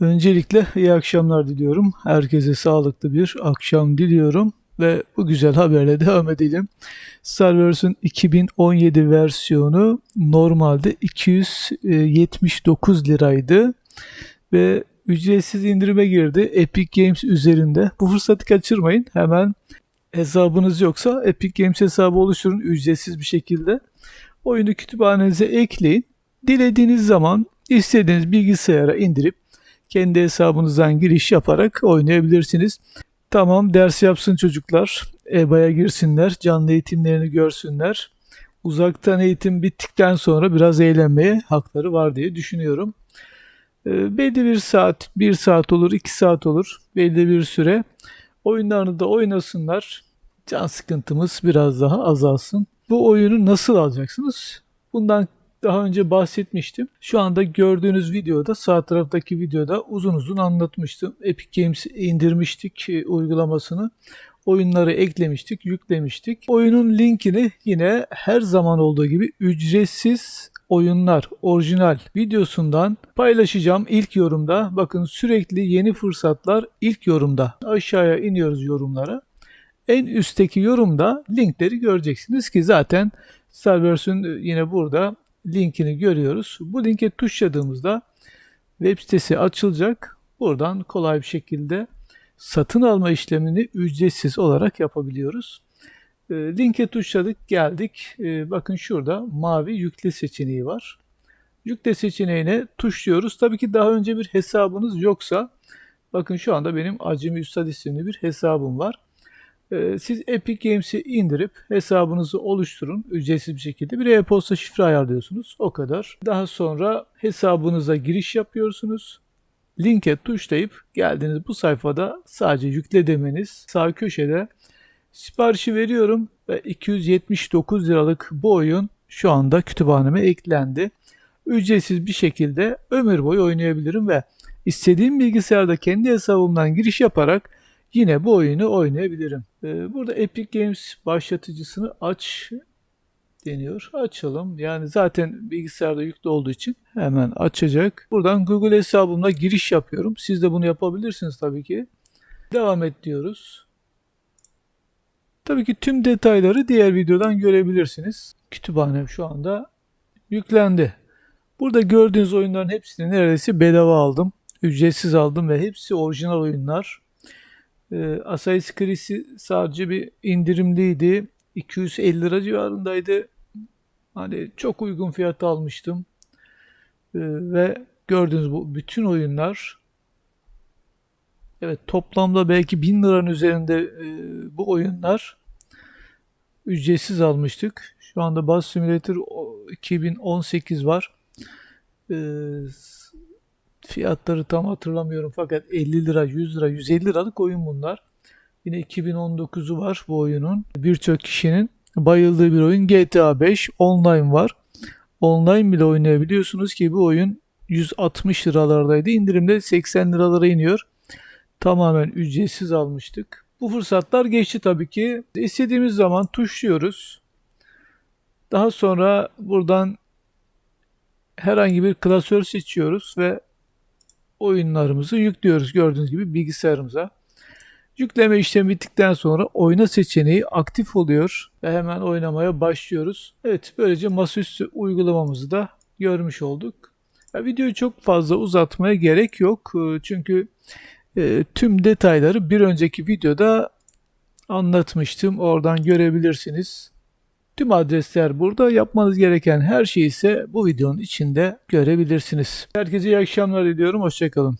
Öncelikle iyi akşamlar diliyorum. Herkese sağlıklı bir akşam diliyorum ve bu güzel haberle devam edelim. Star Wars'un 2017 versiyonu normalde 279 liraydı ve ücretsiz indirime girdi Epic Games üzerinde. Bu fırsatı kaçırmayın. Hemen hesabınız yoksa Epic Games hesabı oluşturun ücretsiz bir şekilde. Oyunu kütüphanenize ekleyin. Dilediğiniz zaman istediğiniz bilgisayara indirip kendi hesabınızdan giriş yaparak oynayabilirsiniz. Tamam ders yapsın çocuklar. EBA'ya girsinler. Canlı eğitimlerini görsünler. Uzaktan eğitim bittikten sonra biraz eğlenmeye hakları var diye düşünüyorum. Ee, belli bir saat, bir saat olur, iki saat olur. Belli bir süre. Oyunlarını da oynasınlar. Can sıkıntımız biraz daha azalsın. Bu oyunu nasıl alacaksınız? Bundan daha önce bahsetmiştim. Şu anda gördüğünüz videoda sağ taraftaki videoda uzun uzun anlatmıştım. Epic Games indirmiştik e, uygulamasını. Oyunları eklemiştik, yüklemiştik. Oyunun linkini yine her zaman olduğu gibi ücretsiz oyunlar orijinal videosundan paylaşacağım ilk yorumda. Bakın sürekli yeni fırsatlar ilk yorumda. Aşağıya iniyoruz yorumlara. En üstteki yorumda linkleri göreceksiniz ki zaten Starverse'ün yine burada linkini görüyoruz. Bu linke tuşladığımızda web sitesi açılacak. Buradan kolay bir şekilde satın alma işlemini ücretsiz olarak yapabiliyoruz. E, linke tuşladık geldik. E, bakın şurada mavi yükle seçeneği var. Yükle seçeneğine tuşluyoruz. Tabii ki daha önce bir hesabınız yoksa bakın şu anda benim Acemi Üstad isimli bir hesabım var. Ee, Siz Epic Games'i indirip hesabınızı oluşturun ücretsiz bir şekilde. Bir e-posta şifre ayarlıyorsunuz. O kadar. Daha sonra hesabınıza giriş yapıyorsunuz. Linke tuşlayıp geldiğiniz bu sayfada sadece yükle demeniz sağ köşede siparişi veriyorum ve 279 liralık bu oyun şu anda kütüphaneme eklendi. Ücretsiz bir şekilde ömür boyu oynayabilirim ve istediğim bilgisayarda kendi hesabımdan giriş yaparak yine bu oyunu oynayabilirim. Ee, Burada Epic Games başlatıcısını aç deniyor. Açalım. Yani zaten bilgisayarda yüklü olduğu için hemen açacak. Buradan Google hesabımla giriş yapıyorum. Siz de bunu yapabilirsiniz tabii ki. Devam et diyoruz. Tabii ki tüm detayları diğer videodan görebilirsiniz. Kütüphanem şu anda yüklendi. Burada gördüğünüz oyunların hepsini neredeyse bedava aldım. Ücretsiz aldım ve hepsi orijinal oyunlar. E, Assassin's Creed'i sadece bir indirimliydi. 250 lira civarındaydı. Hani çok uygun fiyata almıştım. E, ve gördüğünüz bu bütün oyunlar evet toplamda belki 1000 liranın üzerinde e, bu oyunlar ücretsiz almıştık. Şu anda Bus Simulator o- 2018 var. E, Fiyatları tam hatırlamıyorum fakat 50 lira, 100 lira, 150 liralık oyun bunlar. Yine 2019'u var bu oyunun. Birçok kişinin bayıldığı bir oyun GTA 5 online var. Online bile oynayabiliyorsunuz ki bu oyun 160 liralardaydı. İndirimde 80 liralara iniyor. Tamamen ücretsiz almıştık. Bu fırsatlar geçti tabii ki. İstediğimiz zaman tuşluyoruz. Daha sonra buradan herhangi bir klasör seçiyoruz ve oyunlarımızı yüklüyoruz gördüğünüz gibi bilgisayarımıza. Yükleme işlemi bittikten sonra oyna seçeneği aktif oluyor ve hemen oynamaya başlıyoruz. Evet böylece masaüstü uygulamamızı da görmüş olduk. Ya, videoyu çok fazla uzatmaya gerek yok Ee, çünkü e, tüm detayları bir önceki videoda anlatmıştım. Oradan görebilirsiniz. Tüm adresler burada. Yapmanız gereken her şeyi ise bu videonun içinde görebilirsiniz. Herkese iyi akşamlar diliyorum. Hoşçakalın.